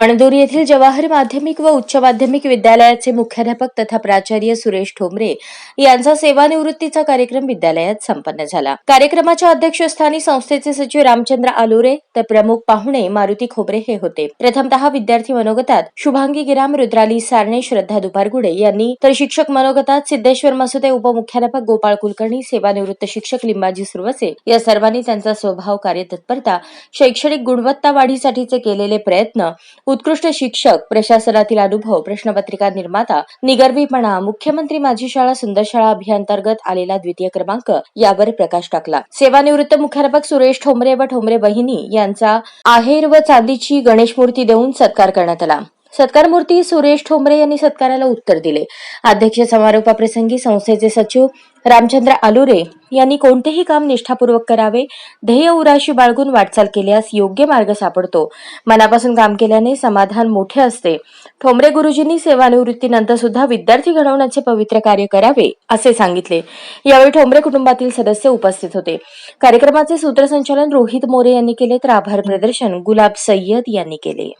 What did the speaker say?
अणदूर येथील जवाहर माध्यमिक व उच्च माध्यमिक विद्यालयाचे मुख्याध्यापक तथा प्राचार्य सुरेश ठोंबरे यांचा सेवानिवृत्तीचा कार्यक्रम विद्यालयात संपन्न झाला. कार्यक्रमाच्या अध्यक्षस्थानी संस्थेचे सचिव रामचंद्र आलोरे तर प्रमुख पाहुणे मारुती खोबरे हे होते. प्रथमतः विद्यार्थी मनोगतात शुभांगी गिराम रुद्राली सारणे श्रद्धा दुपारगुडे यांनी तर शिक्षक मनोगतात सिद्धेश्वर मसुदे उपमुख्याध्यापक गोपाळ कुलकर्णी सेवानिवृत्त शिक्षक लिंबाजी सुरवसे या सर्वांनी त्यांचा स्वभाव कार्यतत्परता शैक्षणिक गुणवत्ता वाढीसाठीचे केलेले प्रयत्न उत्कृष्ट शिक्षक प्रशासनातील अनुभव प्रश्नपत्रिका निर्माता निगर्वीपणा मुख्यमंत्री माझी शाळा सुंदर शाळा अभियानांतर्गत आलेला द्वितीय क्रमांक यावर प्रकाश टाकला. सेवानिवृत्त मुख्याध्यापक सुरेश ठोंबरे व ठोंबरे बहिणी यांचा आहेर व चांदीची गणेश मूर्ती देऊन सत्कार करण्यात आला. सत्कारमूर्ती सुरेश ठोंबरे यांनी सत्काराला उत्तर दिले. अध्यक्ष समारोपाप्रसंगी संस्थेचे सचिव रामचंद्र आलुरे यांनी कोणतेही काम निष्ठापूर्वक करावे ध्येय उराशी बाळगून वाटचाल केल्यास योग्य मार्ग सापडतो. मनापासून काम केल्याने समाधान मोठे असते. ठोंबरे गुरुजींनी सेवानिवृत्तीनंतर सुद्धा विद्यार्थी घडवण्याचे पवित्र कार्य करावे असे सांगितले. यावेळी ठोंबरे कुटुंबातील सदस्य उपस्थित होते. कार्यक्रमाचे सूत्रसंचालन रोहित मोरे यांनी केले तर आभार प्रदर्शन गुलाब सय्यद यांनी केले.